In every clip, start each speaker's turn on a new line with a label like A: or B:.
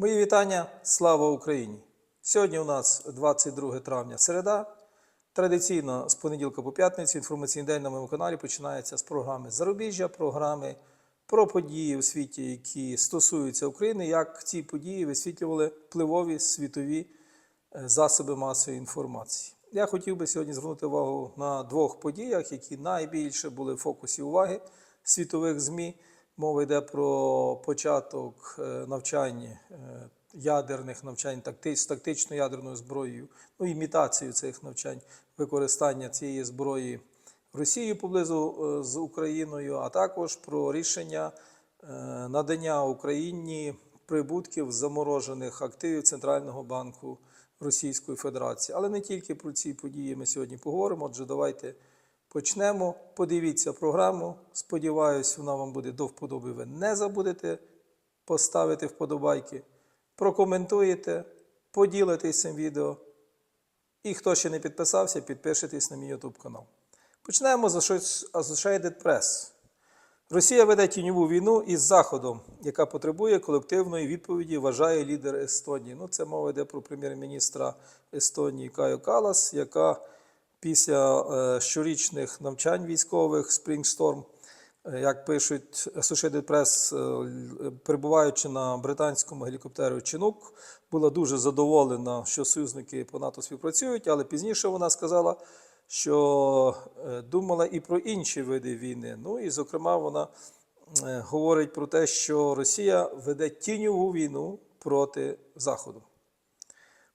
A: Мої вітання, слава Україні! Сьогодні у нас 22 травня середа. Традиційно з понеділка по п'ятницю інформаційний день на моєму каналі починається з програми Зарубіжжя, програми про події у світі, які стосуються України, як ці події висвітлювали впливові світові е, засоби масової інформації. Я хотів би сьогодні звернути увагу на двох подіях, які найбільше були в фокусі уваги світових ЗМІ. Мова йде про початок е, навчань е, ядерних навчань з тактичною ядерною зброєю, ну імітацію цих навчань, використання цієї зброї Росією поблизу е, з Україною, а також про рішення надання Україні прибутків заморожених активів Центрального банку Російської Федерації. Але не тільки про ці події ми сьогодні поговоримо. Отже, давайте почнемо. Подивіться програму. Сподіваюсь, вона вам буде до вподоби. Ви не забудете поставити вподобайки, прокоментуєте, поділитесь цим відео. І хто ще не підписався, підпишитесь на мій YouTube канал. Почнемо з Associated Press. Росія веде тіньову війну із Заходом, яка потребує колективної відповіді, вважає лідер Естонії. Ну, це мова йде про прем'єр-міністра Естонії Каю Калас, яка після е, щорічних навчань військових Storm, е, як пишуть Associated Press, е, перебуваючи на британському гелікоптері Chinook, була дуже задоволена, що союзники по НАТО співпрацюють, але пізніше вона сказала, що думала і про інші види війни. Ну і, зокрема, вона говорить про те, що Росія веде тіньову війну проти Заходу.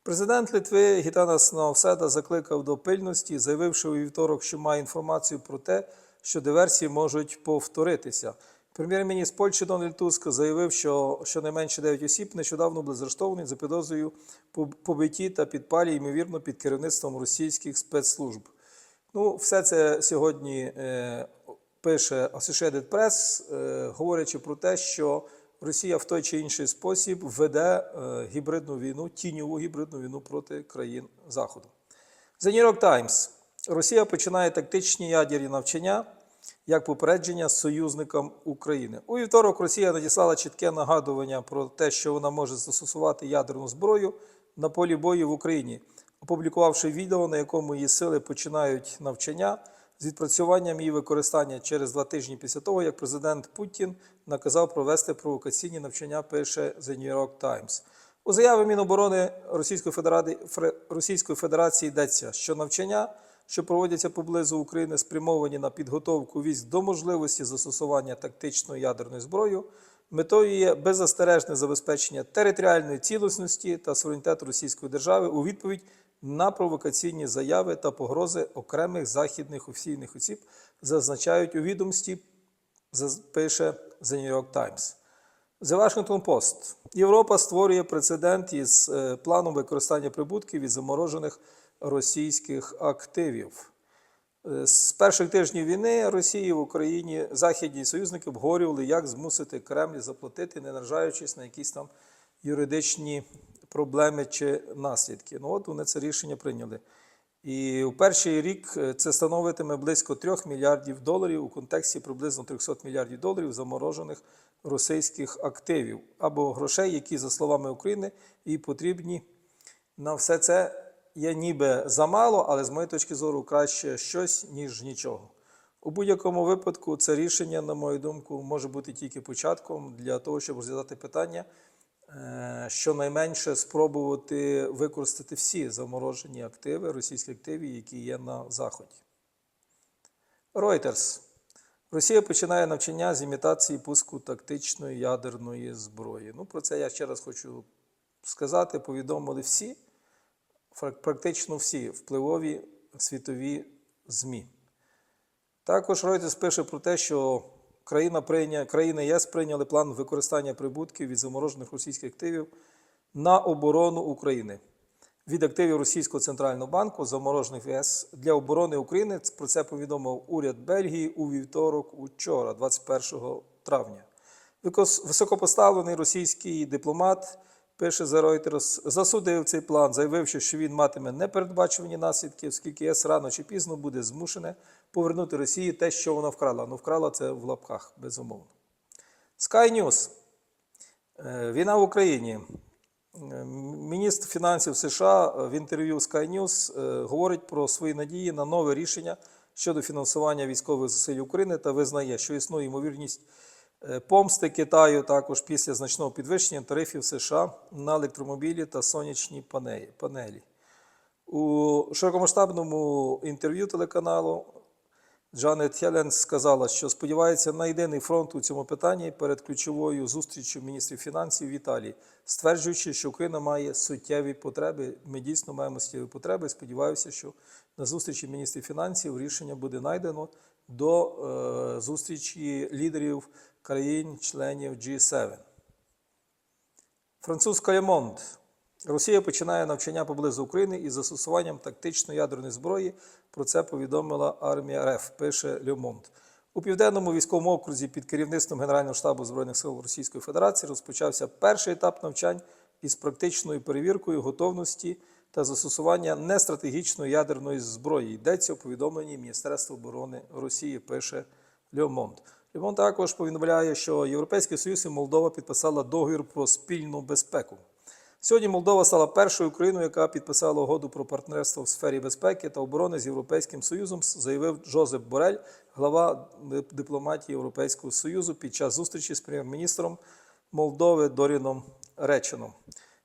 A: Президент Литви Гітанас Наовседа закликав до пильності, заявивши у вівторок, що має інформацію про те, що диверсії можуть повторитися. Прем'єр-міністр Польщі Дональд Туск заявив, що щонайменше 9 осіб нещодавно були заарештовані за підозрою по побитті та підпалі, ймовірно, під керівництвом російських спецслужб. Ну, все це сьогодні е, пише Associated Press, е, говорячи про те, що Росія в той чи інший спосіб веде е, гібридну війну, тіньову гібридну війну проти країн Заходу. The New York Times. Росія починає тактичні ядерні навчання як попередження союзникам України. У вівторок Росія надіслала чітке нагадування про те, що вона може застосувати ядерну зброю на полі бою в Україні, опублікувавши відео, на якому її сили починають навчання з відпрацюванням її використання через два тижні після того, як президент Путін наказав провести провокаційні навчання, пише The New York Times. У заяві Міноборони Російської Федерації, Російської Федерації йдеться, що навчання, що проводяться поблизу України, спрямовані на підготовку військ до можливості застосування тактичної ядерної зброї, метою є беззастережне забезпечення територіальної цілісності та суверенітету Російської держави у відповідь на провокаційні заяви та погрози окремих західних офіційних осіб, зазначають у відомості, пише The New York Times. The Washington Post. Європа створює прецедент із е, планом використання прибутків від заморожених російських активів. Е, З перших тижнів війни Росії в Україні західні союзники обговорювали, як змусити Кремль заплатити, не наражаючись на якісь там юридичні проблеми чи наслідки. Ну от вони це рішення прийняли. І у перший рік е, це становитиме близько 3 мільярдів доларів у контексті приблизно 300 мільярдів доларів заморожених російських активів або грошей, які, за словами України, їй потрібні на все це є ніби замало, але з моєї точки зору краще щось, ніж нічого. У будь-якому випадку це рішення, на мою думку, може бути тільки початком для того, щоб розглядати питання, щонайменше спробувати використати всі заморожені активи, російські активи, які є на Заході. Reuters. Росія починає навчання з імітації пуску тактичної ядерної зброї. Ну, про це я ще раз хочу сказати, повідомили всі, практично всі впливові світові ЗМІ. Також Reuters пише про те, що країна, прийня, країни ЄС прийняли план використання прибутків від заморожених російських активів на оборону України. Від активів Російського центрального банку, заморожених ЄС для оборони України. Про це повідомив уряд Бельгії у вівторок учора, 21 травня. Високопоставлений російський дипломат пише за Reuters, засудив цей план, заявивши, що він матиме непередбачувані наслідки, оскільки ЄС рано чи пізно буде змушене повернути Росії те, що вона вкрала. Ну, вкрала це в лапках, безумовно. Sky News. Е, Війна в Україні. Е, Міністр фінансів США в інтерв'ю Sky News е, говорить про свої надії на нове рішення щодо фінансування військових зусиль України та визнає, що існує ймовірність помсти Китаю також після значного підвищення тарифів США на електромобілі та сонячні панелі. У широкомасштабному інтерв'ю телеканалу Джанет Хелен сказала, що сподівається на єдиний фронт у цьому питанні перед ключовою зустрічю міністрів фінансів в Італії, стверджуючи, що Україна має суттєві потреби. Ми дійсно маємо суттєві потреби. Сподіваюся, що на зустрічі міністрів фінансів рішення буде знайдено до е, зустрічі лідерів країн-членів G7. Французька Le Росія починає навчання поблизу України із застосуванням тактичної ядерної зброї. Про це повідомила армія РФ, пише Monde. У південному військовому окрузі під керівництвом Генерального штабу Збройних сил Російської Федерації розпочався перший етап навчань із практичною перевіркою готовності та застосування нестратегічної ядерної зброї. Йдеться у повідомленні Міністерства оборони Росії, пише. Le Monde також повідомляє, що Європейський Союз і Молдова підписала договір про спільну безпеку. Сьогодні Молдова стала першою країною, яка підписала угоду про партнерство в сфері безпеки та оборони з Європейським Союзом, заявив Джозеп Борель, глава дипломатії Європейського Союзу під час зустрічі з прем'єр-міністром Молдови Доріном Реченом.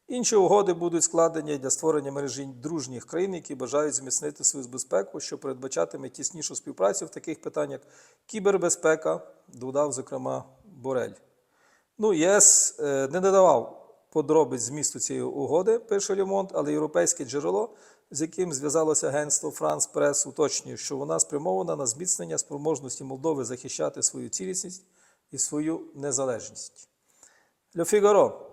A: Інші угоди будуть складені для створення мережі дружніх країн, які бажають зміцнити свою безпеку, що передбачатиме тіснішу співпрацю в таких питаннях як кібербезпека, додав зокрема Борель. Ну, ЄС е, не додавав подробиць змісту цієї угоди, пише Лімонт, але європейське джерело, з яким зв'язалося агентство Франс Прес, уточнює, що вона спрямована на зміцнення спроможності Молдови захищати свою цілісність і свою незалежність. Ле Фігаро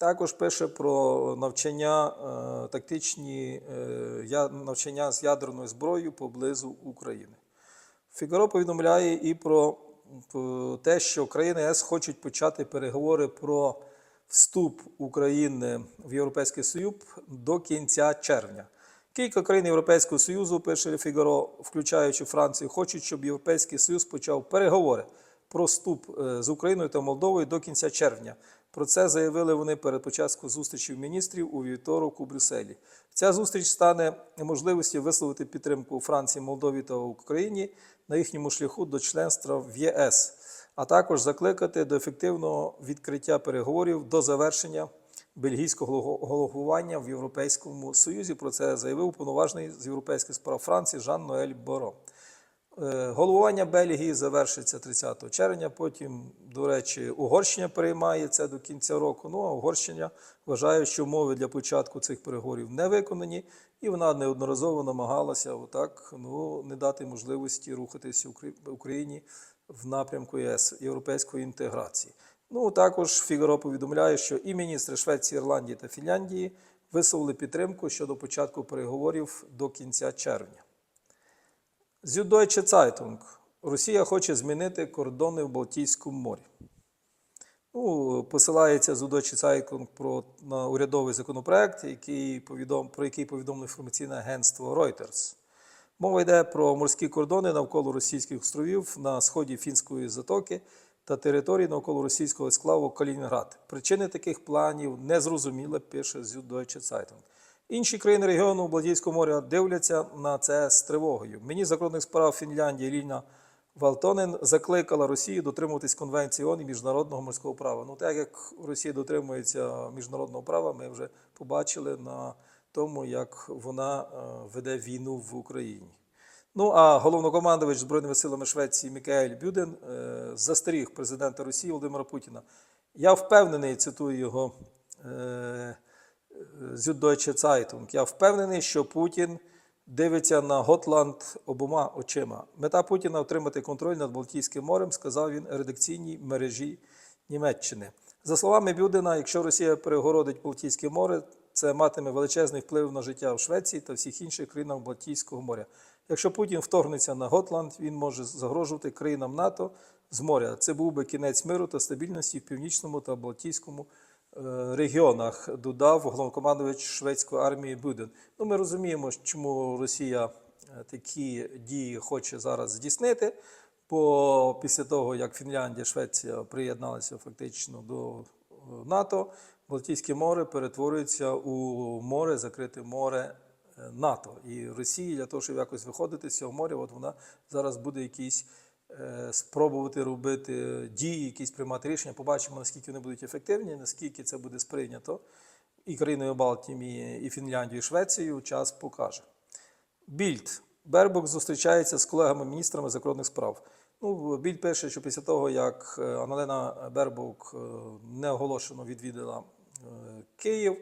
A: також пише про навчання е, тактичні е, навчання з ядерною зброєю поблизу України. Фігаро повідомляє і про те, що країни ЄС хочуть почати переговори про вступ України в Європейський Союз до кінця червня. Кілька країн Європейського Союзу, пише Фігаро, включаючи Францію, хочуть, щоб Європейський Союз почав переговори про вступ е, з Україною та Молдовою до кінця червня. Про це заявили вони перед початком зустрічі міністрів у вівторок у Брюсселі. Ця зустріч стане можливістю висловити підтримку Франції, Молдові та Україні на їхньому шляху до членства в ЄС, а також закликати до ефективного відкриття переговорів до завершення бельгійського голо- головування в Європейському Союзі. Про це заявив уповноважений з європейських справ Франції Жан Ноель Боро. Е, Головування Бельгії завершиться 30 червня. Потім, до речі, Угорщина переймає це до кінця року. Ну а Угорщина вважає, що умови для початку цих переговорів не виконані, і вона неодноразово намагалася отак ну, не дати можливості рухатися Україні в напрямку ЄС європейської інтеграції. Ну також Фігаро повідомляє, що і міністри Швеції, Ірландії та Фінляндії висловили підтримку щодо початку переговорів до кінця червня. Süddeutsche Zeitung. Росія хоче змінити кордони в Балтійському морі. Ну, посилається Süddeutsche Zeitung про на урядовий законопроект, який повідом, про який повідомило інформаційне агентство Reuters. Мова йде про морські кордони навколо російських островів на сході Фінської затоки та території навколо російського есклаву Калінінград. Причини таких планів незрозумілі, пише Süddeutsche Zeitung. Інші країни регіону Балтійського моря дивляться на це з тривогою. Міністр закордонних справ Фінляндії Ліна Валтонен закликала Росію дотримуватись Конвенції ООН і міжнародного морського права. Ну, так як Росія дотримується міжнародного права, ми вже побачили на тому, як вона е, веде війну в Україні. Ну а головнокомандувач Збройними силами Швеції Мікаель Бюден е, застеріг президента Росії Володимира Путіна. Я впевнений, цитую його е, Süddeutsche Zeitung. Я впевнений, що Путін дивиться на Готланд обома очима. Мета Путіна отримати контроль над Балтійським морем, сказав він редакційній мережі Німеччини. За словами Бюдена, якщо Росія перегородить Балтійське море, це матиме величезний вплив на життя в Швеції та всіх інших країнах Балтійського моря. Якщо Путін вторгнеться на Готланд, він може загрожувати країнам НАТО з моря. Це був би кінець миру та стабільності в північному та Балтійському е, регіонах, додав головнокомандувач шведської армії Буден. Ну, ми розуміємо, чому Росія е, такі дії хоче зараз здійснити. Бо після того, як Фінляндія, Швеція приєдналися фактично до е, НАТО, Балтійське море перетворюється у море, закрите море е, НАТО. І Росія для того, щоб якось виходити з цього моря, от вона зараз буде якісь е, спробувати робити дії, якісь приймати рішення. Побачимо, наскільки вони будуть ефективні, наскільки це буде сприйнято і країною Балтії, і Фінляндією, і Швецією. Час покаже. Більд. Бербок зустрічається з колегами-міністрами закордонних справ. Ну, Більд пише, що після того, як е, Аналена Бербок е, неоголошено відвідала е, Київ,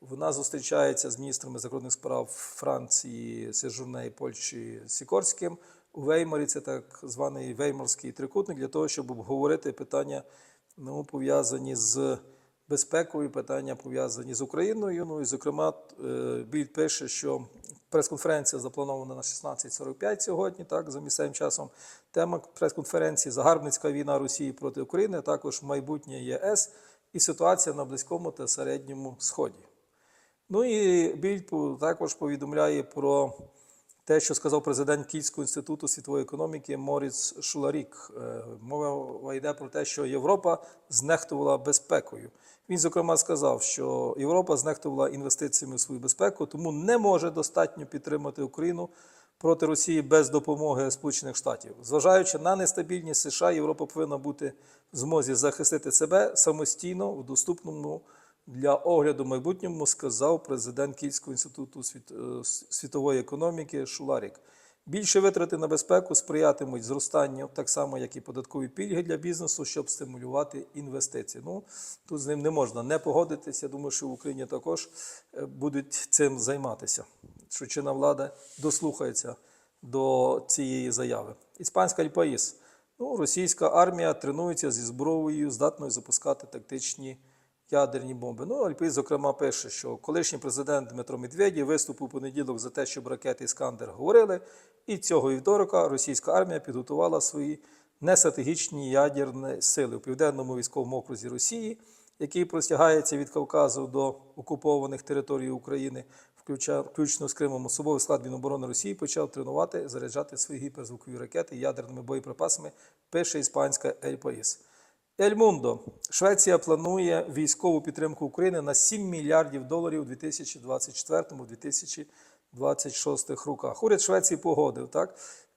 A: вона зустрічається з міністрами закордонних справ Франції, Сержурне і Польщі Сікорським у Веймарі. Це так званий Веймарський трикутник, для того, щоб обговорити питання, ну, пов'язані з безпекою, питання пов'язані з Україною. Ну і зокрема, е, Більд пише, що прес-конференція запланована на 16.45 сьогодні, так, за місцевим часом. Тема прес-конференції Загарбницька війна Росії проти України, а також майбутнє ЄС і ситуація на Близькому та Середньому Сході. Ну і Більд також повідомляє про те, що сказав президент Київського інституту світової економіки Моріц Шуларік. Е, Мова йде про те, що Європа знехтувала безпекою. Він, зокрема, сказав, що Європа знехтувала інвестиціями в свою безпеку, тому не може достатньо підтримати Україну проти Росії без допомоги Сполучених Штатів. Зважаючи на нестабільність США, Європа повинна бути в змозі захистити себе самостійно в доступному для огляду майбутньому, сказав президент Київського інституту е, світової економіки Шуларік. Більше витрати на безпеку сприятимуть зростанню, так само як і податкові пільги для бізнесу, щоб стимулювати інвестиції. Ну тут з ним не можна не погодитися. Думаю, що в Україні також е, будуть цим займатися. Що чинна влада дослухається до цієї заяви. Іспанська Альпаїс. Ну, російська армія тренується зі зброєю, здатною запускати тактичні ядерні бомби. Ну, Альпаїс, зокрема, пише, що колишній президент Дмитро Медведєв виступив у понеділок за те, щоб ракети Іскандер говорили. І цього вівторка російська армія підготувала свої нестратегічні ядерні сили у південному військовому окрузі Росії, який простягається від Кавказу до окупованих територій України, включно з Кримом. Особовий склад Міноборони Росії почав тренувати, заряджати свої гіперзвукові ракети ядерними боєприпасами, пише іспанська Ель Паїс. Швеція планує військову підтримку України на 7 мільярдів доларів у 2024-2026 роках. Уряд Швеції погодив так,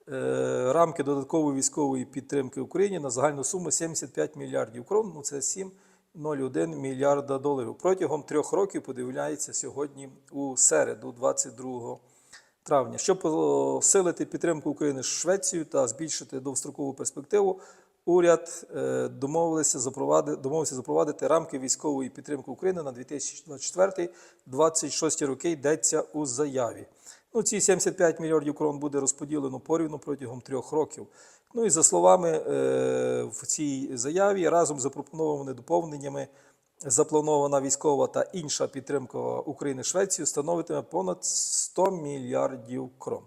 A: е, рамки додаткової військової підтримки Україні на загальну суму 75 мільярдів крон. Ну, це 7,01 мільярда доларів. Протягом трьох років подивляється сьогодні у середу, 22 травня. Щоб посилити підтримку України з Швецією та збільшити довгострокову перспективу, уряд е, домовився запровадити, домовився запровадити рамки військової підтримки України на 2024-2026 роки. Йдеться у заяві. Ну, ці 75 мільярдів крон буде розподілено порівну протягом трьох років. Ну і за словами е, в цій заяві, разом з запропонованими доповненнями запланована військова та інша підтримка України Швеції становитиме понад 100 мільярдів крон.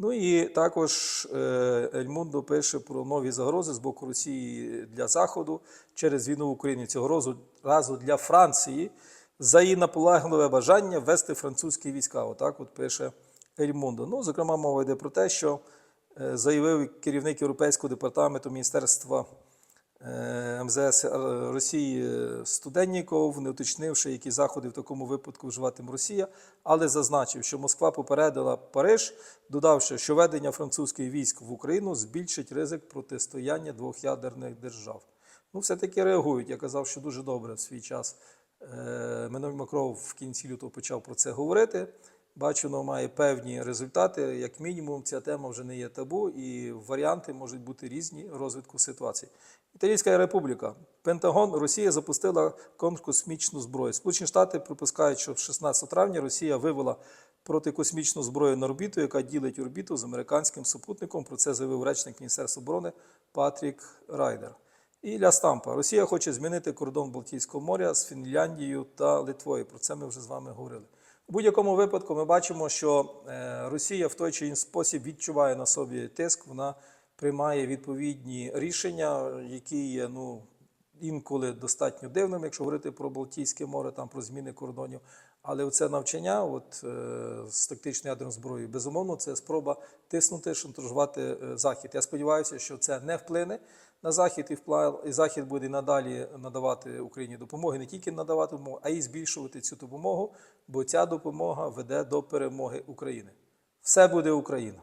A: Ну і також е, Ельмундо пише про нові загрози з боку Росії для Заходу через війну в Україні. Цього разу, для Франції за її наполегливе бажання ввести французькі війська. Отак от пише Ельмундо. Ну, зокрема, мова йде про те, що е, заявив керівник Європейського департаменту Міністерства МЗС Росії е, Студенніков, не уточнивши, які заходи в такому випадку вживатиме Росія, але зазначив, що Москва попередила Париж, додавши, що ведення французьких військ в Україну збільшить ризик протистояння двох ядерних держав. Ну, все-таки реагують. Я казав, що дуже добре в свій час. Е, Меной Макров в кінці лютого почав про це говорити. Бачу, воно має певні результати. Як мінімум, ця тема вже не є табу, і варіанти можуть бути різні розвитку ситуації. Італійська республіка. Пентагон Росія запустила контркосмічну зброю. Сполучені Штати припускають, що 16 травня Росія вивела протикосмічну зброю на орбіту, яка ділить орбіту з американським супутником. Про це заявив речник Міністерства оборони Патрік Райдер. І Ля Стампа. Росія хоче змінити кордон Балтійського моря з Фінляндією та Литвою. Про це ми вже з вами говорили. У будь-якому випадку ми бачимо, що е, Росія в той чи інший спосіб відчуває на собі тиск. Вона приймає відповідні рішення, які є ну, інколи достатньо дивними, якщо говорити про Балтійське море, там про зміни кордонів. Але це навчання от, е, з тактичною ядерною зброєю, безумовно, це спроба тиснути, шантажувати е, Захід. Я сподіваюся, що це не вплине на захід і вплав, і захід буде надалі надавати Україні допомоги, не тільки надавати допомогу, а й збільшувати цю допомогу, бо ця допомога веде до перемоги України. Все буде Україна.